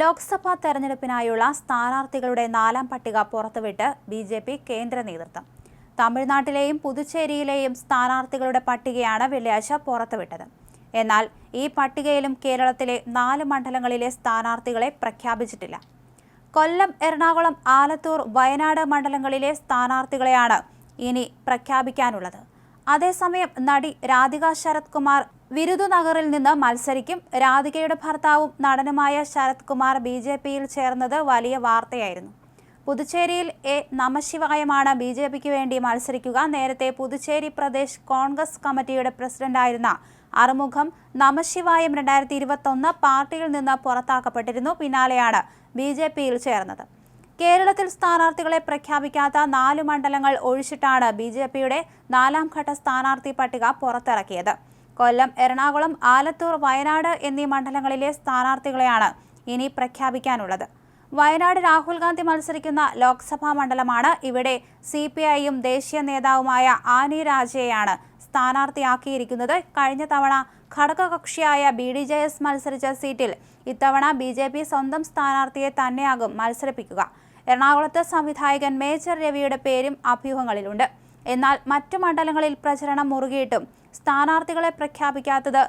ലോക്സഭാ തെരഞ്ഞെടുപ്പിനായുള്ള സ്ഥാനാർത്ഥികളുടെ നാലാം പട്ടിക പുറത്തുവിട്ട് ബി ജെ പി കേന്ദ്ര നേതൃത്വം. തമിഴ്നാട്ടിലെയും പുതുച്ചേരിയിലെയും സ്ഥാനാർത്ഥികളുടെ പട്ടികയാണ് വെള്ളിയാഴ്ച പുറത്തുവിട്ടത്. എന്നാൽ ഈ പട്ടികയിലും കേരളത്തിലെ നാല് മണ്ഡലങ്ങളിലെ സ്ഥാനാർത്ഥികളെ പ്രഖ്യാപിച്ചിട്ടില്ല. കൊല്ലം എറണാകുളം ആലത്തൂർ വയനാട് മണ്ഡലങ്ങളിലെ സ്ഥാനാർത്ഥികളെയാണ് ഇനി പ്രഖ്യാപിക്കാനുള്ളത്. അതേസമയം നടി രാധിക ശരത് കുമാർ വിരുദുനഗറിൽ നിന്ന് മത്സരിക്കും. രാധികയുടെ ഭർത്താവും നടനുമായ ശരത് കുമാർ ബി ജെ പിയിൽ ചേർന്നത് വലിയ വാർത്തയായിരുന്നു. പുതുച്ചേരിയിൽ എ നമശിവായമാണ് ബി ജെ പിക്ക് വേണ്ടി മത്സരിക്കുക. നേരത്തെ പുതുച്ചേരി പ്രദേശ് കോൺഗ്രസ് കമ്മിറ്റിയുടെ പ്രസിഡന്റായിരുന്ന അറുമുഖം നമശിവായം രണ്ടായിരത്തി ഇരുപത്തൊന്ന് പാർട്ടിയിൽ നിന്ന് പുറത്താക്കപ്പെട്ടിരുന്നു. പിന്നാലെയാണ് ബി ജെ പിയിൽ ചേർന്നത്. കേരളത്തിൽ സ്ഥാനാർത്ഥികളെ പ്രഖ്യാപിക്കാത്ത നാല് മണ്ഡലങ്ങൾ ഒഴിച്ചിട്ടാണ് ബി ജെ പിയുടെ നാലാം ഘട്ട സ്ഥാനാർത്ഥി പട്ടിക പുറത്തിറക്കിയത്. കൊല്ലം എറണാകുളം ആലത്തൂർ വയനാട് എന്നീ മണ്ഡലങ്ങളിലെ സ്ഥാനാർത്ഥികളെയാണ് ഇനി പ്രഖ്യാപിക്കാനുള്ളത്. വയനാട് രാഹുൽ ഗാന്ധി മത്സരിക്കുന്ന ലോക്സഭാ മണ്ഡലമാണ് ഇവിടെ സി പി ഐയും ദേശീയ നേതാവുമായ ആനി രാജയെയാണ് സ്ഥാനാർത്ഥിയാക്കിയിരിക്കുന്നത്. കഴിഞ്ഞ തവണ ഘടകകക്ഷിയായ ബി ഡി ജെ എസ് മത്സരിച്ച സീറ്റിൽ ഇത്തവണ ബി ജെ പി സ്വന്തം സ്ഥാനാർത്ഥിയെ തന്നെയാകും മത്സരിപ്പിക്കുക. എറണാകുളത്ത് സംവിധായകൻ മേജർ രവിയുടെ പേരും അഭ്യൂഹങ്ങളിലുണ്ട്. എന്നാൽ മറ്റു മണ്ഡലങ്ങളിൽ പ്രചരണം മുറുകിയിട്ടും സ്ഥാനാർത്ഥികളെ പ്രഖ്യാപിക്കാത്തത്.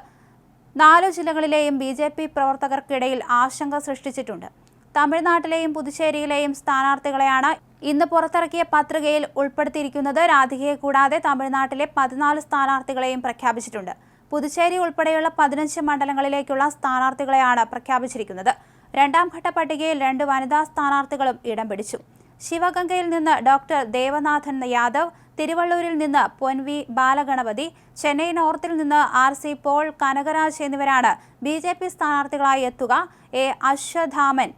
നാലു ജില്ലകളിലെയും ബി ജെ പി പ്രവർത്തകർക്കിടയിൽ ആശങ്ക സൃഷ്ടിച്ചിട്ടുണ്ട്. തമിഴ്നാട്ടിലെയും പുതുച്ചേരിയിലെയും സ്ഥാനാർത്ഥികളെയാണ് ഇന്ന് പുറത്തിറക്കിയ പത്രികയിൽ ഉൾപ്പെടുത്തിയിരിക്കുന്നത്. രാധികയെ കൂടാതെ തമിഴ്നാട്ടിലെ പതിനാല് സ്ഥാനാർത്ഥികളെയും പ്രഖ്യാപിച്ചിട്ടുണ്ട്. പുതുച്ചേരി ഉൾപ്പെടെയുള്ള പതിനഞ്ച് മണ്ഡലങ്ങളിലേക്കുള്ള സ്ഥാനാർത്ഥികളെയാണ് പ്രഖ്യാപിച്ചിരിക്കുന്നത്. രണ്ടാം ഘട്ട പട്ടികയിൽ രണ്ട് വനിതാ സ്ഥാനാർത്ഥികളും ഇടം പിടിച്ചു. ശിവഗംഗയിൽ നിന്ന് ഡോക്ടർ ദേവനാഥൻ യാദവ് തിരുവള്ളൂരിൽ നിന്ന് പൊൻവി ബാലഗണപതി ചെന്നൈ നോർത്തിൽ നിന്ന് ആർ സി പോൾ കനകരാജ് എന്നിവരാണ് ബി ജെ പി സ്ഥാനാർത്ഥികളായി എത്തുക. A Aswathaman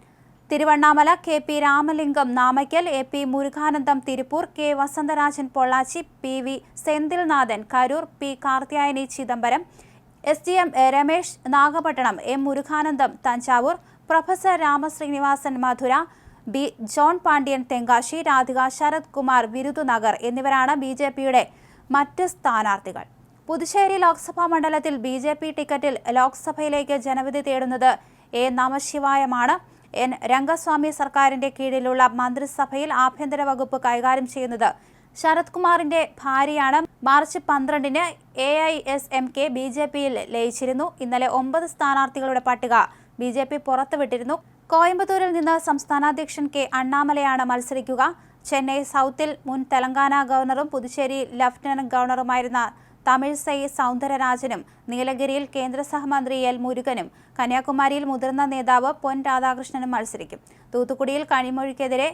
Tiruvannamalai K P Ramalingam Namakkal A P Muruganandam Tiruppur K Vasantharajan Pollachi P V Senthilnathan Karur P Karthiyayini Chidambaram S D M Ramesh Nagapattinam M Muruganandam Thanjavur professor Rama Srinivasan Madurai B John Pandian Tenkasi Radhika Sarath Kumar Virudhunagar എന്നിവരാണ് B J പിയുടെ മറ്റ് സ്ഥാനാർത്ഥികൾ. പുതുശ്ശേരി ലോക്സഭാ മണ്ഡലത്തിൽ B J P ടിക്കറ്റിൽ ലോക്സഭയിലേക്ക് ജനവിധി തേടുന്നത് A നമശിവായമാണ്. N Rangaswamy സർക്കാരിന്റെ കീഴിലുള്ള മന്ത്രിസഭയിൽ ആഭ്യന്തര വകുപ്പ് കൈകാര്യം ചെയ്യുന്നത് ശരത് കുമാറിന്റെ ഭാര്യയാണ്. മാർച്ച് പന്ത്രണ്ടിന് A I S M K B J പിയിൽ ലയിച്ചിരുന്നു. ഇന്നലെ ഒമ്പത് സ്ഥാനാർത്ഥികളുടെ പട്ടിക ബി ജെ പി പുറത്തുവിട്ടിരുന്നു. കോയമ്പത്തൂരിൽ നിന്ന് സംസ്ഥാനാധ്യക്ഷൻ കെ അണ്ണാമലയാണ് മത്സരിക്കുക. ചെന്നൈ സൗത്തിൽ മുൻ തെലങ്കാന ഗവർണറും പുതുച്ചേരി ലഫ്റ്റനന്റ് ഗവർണറുമായിരുന്ന തമിഴ്സൈ സൗന്ദരരാജനും നീലഗിരിയിൽ കേന്ദ്ര സഹമന്ത്രി എൽ മുരുകനും കന്യാകുമാരിയിൽ മുതിർന്ന നേതാവ് പൊൻ രാധാകൃഷ്ണനും മത്സരിക്കും. തൂത്തുക്കുടിയിൽ കണിമൊഴിക്കെതിരെ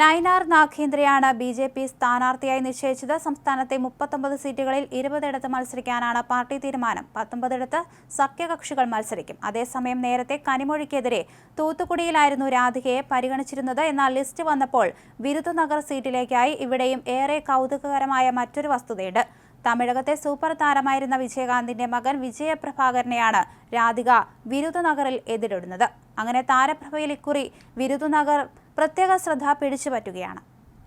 നൈനാർ നാഗേന്ദ്രയാണ് ബി ജെ പി സ്ഥാനാർത്ഥിയായി നിശ്ചയിച്ചത്. സംസ്ഥാനത്തെ മുപ്പത്തൊമ്പത് സീറ്റുകളിൽ ഇരുപതിടത്ത് മത്സരിക്കാനാണ് പാർട്ടി തീരുമാനം. പത്തൊമ്പതിടത്ത് സഖ്യകക്ഷികൾ മത്സരിക്കും. അതേസമയം നേരത്തെ കനിമൊഴിക്കെതിരെ തൂത്തുക്കുടിയിലായിരുന്നു രാധികയെ പരിഗണിച്ചിരുന്നത്. എന്നാൽ ലിസ്റ്റ് വന്നപ്പോൾ വിരുദുനഗർ സീറ്റിലേക്കായി ഇവിടെയും ഏറെ കൗതുകകരമായ മറ്റൊരു വസ്തുതയുണ്ട്. തമിഴകത്തെ സൂപ്പർ താരമായിരുന്ന വിജയകാന്തിന്റെ മകൻ വിജയപ്രഭാകരനെയാണ് രാധിക വിരുദുനഗറിൽ എതിരിടുന്നത്. അങ്ങനെ താരപ്രഭയിൽ ഇക്കുറി വിരുദുനഗർ പ്രത്യേക ശ്രദ്ധ പിടിച്ചുപറ്റുകയാണ്